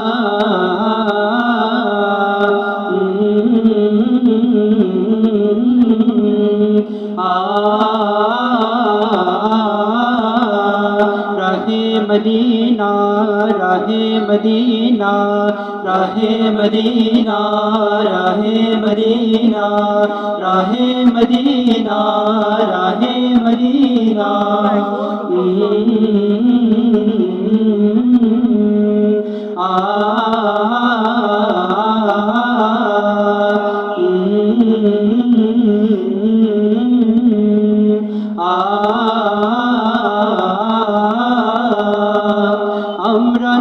आे मदीना रह मदीना रह मदीना रह मदीना रह मदीना रह मदीना আমরা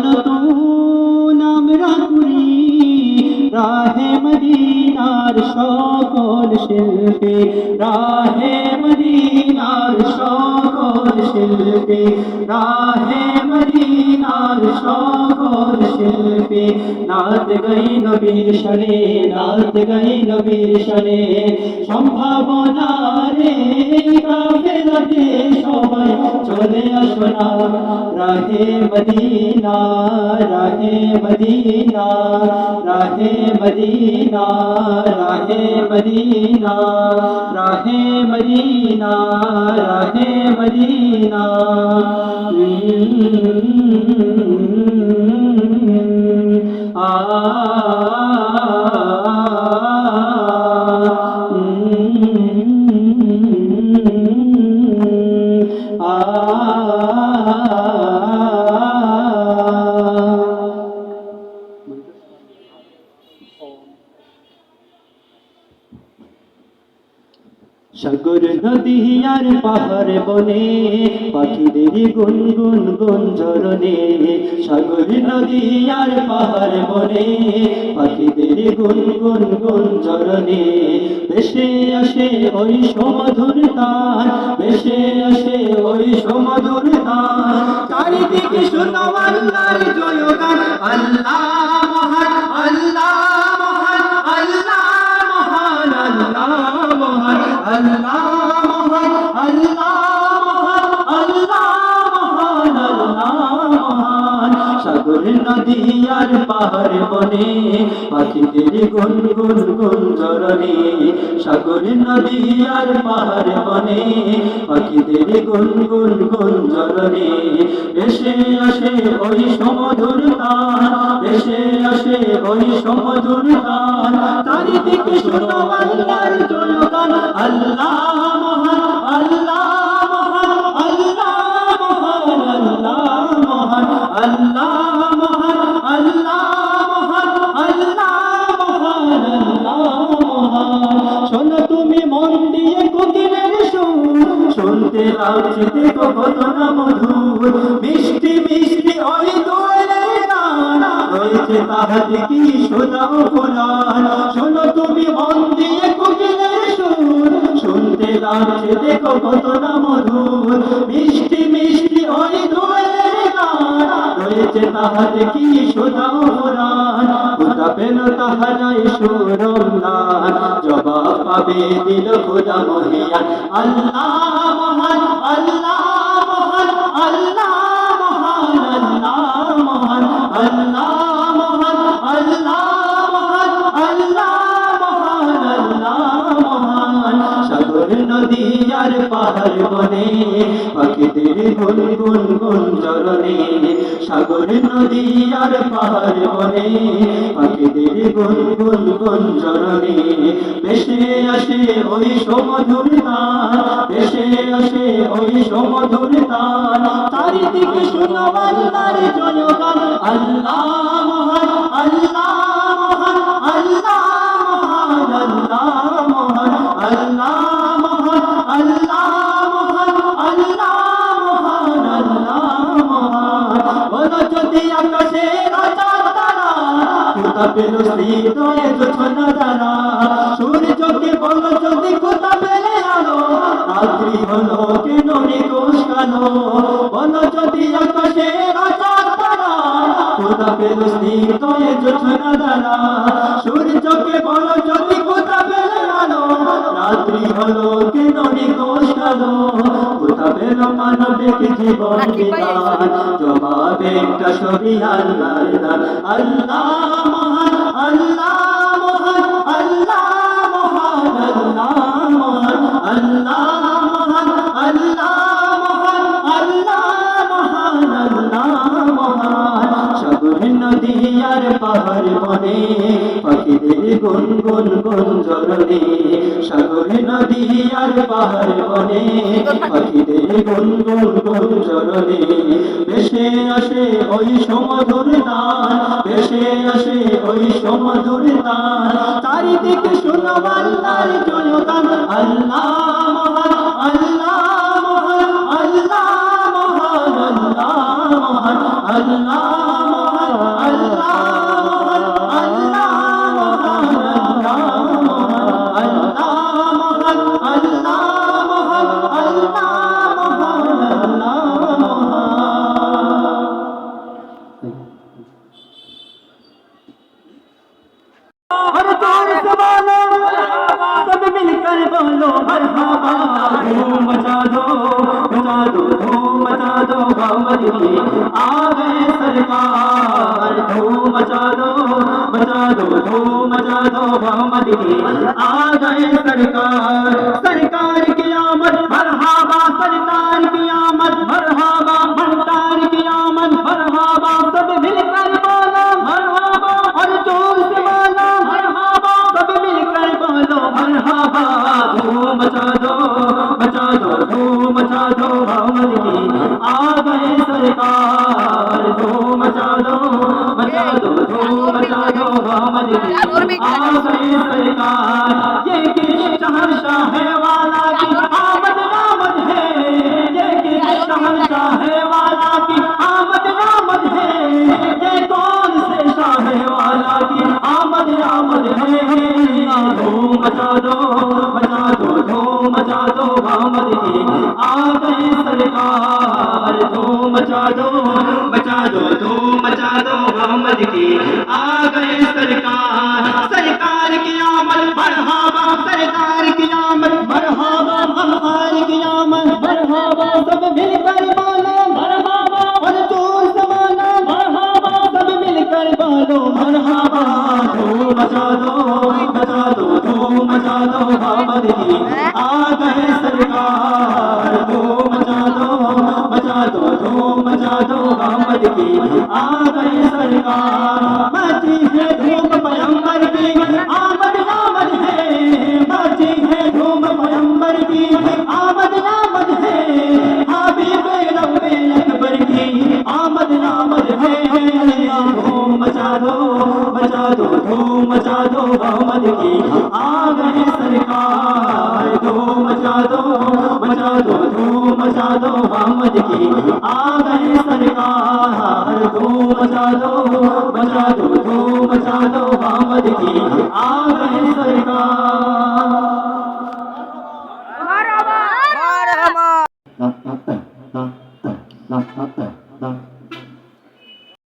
নতুন আমরা ঘুরি রাহে মদিনার সকল শিল্পী রাহে মদিনার সকল শিল্পী রাহে মদিনার সকল শিল্পী। নাচ গই নবীর শনে নাচ গই নবীর শনে সম্ভাবনা রে কাফেলাতে সবাই চলে আসো না। রাহে মদিনা রাহে মদিনা রাহে মদিনা রাহে মদিনা রাহে মদিনা রাহে মদিনা। മദീന. ആ সাগর নদী আর পাহাড় বনে, পাখিদের গুনগুন গুঞ্জরনে সাগর নদী আর পাহাড় বনে, পাখিদের গুনগুন গুঞ্জরনে বেশে আসে ওই সমাধুর তার বেশে আসে ওই সমাধুর তার। চারিদিকে শোনো আল্লাহর জয়গান, আল্লাহ। নদী পাহাড় বনে, পাখিদের গুন গুন গুন জরনে সাগর নদী পাহাড় বনে, পাখিদের গুন গুন গুন জরনে এসে আসে ওই সমধুর তান এসে আসে ওই সমধুর তান চারিদিকে শোনো আল্লাহর জয়গান আল্লাহ দেখো কত না মধুর মিষ্টি মিষ্টি ওই দোয়েলের গান রয়েছে, তাহাতে কি শোনাও কোরআন শোনো তুমি মন দিয়ে কোকিলের সুর, শুনতে লাগছে দেখো কত না মধুর মিষ্টি রয়েছে তাহাতে কি শোনাও কোরআন খোদা পেল তাহারাই সুরমদান জবাব পাবে দিল খোদা মহিয়া আল্লাহ মহান, আল্লাহ পাখিদের গুন গুন গুন জরনে সাগর নদী আর পাহাড় বনে। পাখিদের গুন গুন গুন জরনে বেশে আসে ওই সমধুর তান বেশে আসে ওই সমধুর তান চারিদিকে শোনো আল্লাহর জয়গান। আল্লাহ আল্লাহ কোথা পেল হৃদয়ে যোছনা দ্বারা সূর্যকে বলো যদি কোথা পেলে আলো রাত্রি হলো কেন নিকোষ কালো বলো যদি আকাশের চাঁদ তারা কোথা পেল হৃদয়ে যোছনা দ্বারা সূর্যকে বলো যদি কোথা পেলে আলো রাত্রি হলো কেন নিকোষ কালো? কোথা মানবিক জীবন বিধান জবাবে একটা আল্লাহর দান। আল্লাহ মহান আল্লাহ মহান আল্লাহ মহান আল্লাহ মহান আল্লাহ মহান আল্লাহ মহান আল্লাহ মহান আল্লাহ মহান। সাগর নদী আর পাহাড় বনে পাখিদের গুন গুন গুন জরনে সাগর নদী আর পাহাড় বনে পাখিদের গুন গুন গুন আসে ওই সমধুর তান ভেসে আসে ওই সমধুর তান চারিদিকে শোনো আল্লাহর জয়গান আল্লাহ মহান আল্লাহ মহান আল্লাহ মহান আল্লাহ মহান আল্লাহ मिलकर बोलो मरहबा धूम मचा दो मचा दो धूम मचा दो मोहम्मद की आ गए सरकार धूम मचा दो मचा दो धूम मचा दो मोहम्मद की आ गए सरकार सरकार दो धूम मचा दो मोहम्मद की आ गए सरकार धूम मचा दो मचा दो धूम मचा दो मोहम्मद की आ गए Allah मचा दो मोहम्मद की आ गई सरकार मची है धूप पयंबर की आमद बचा दो बचा दो बचा दो हामद की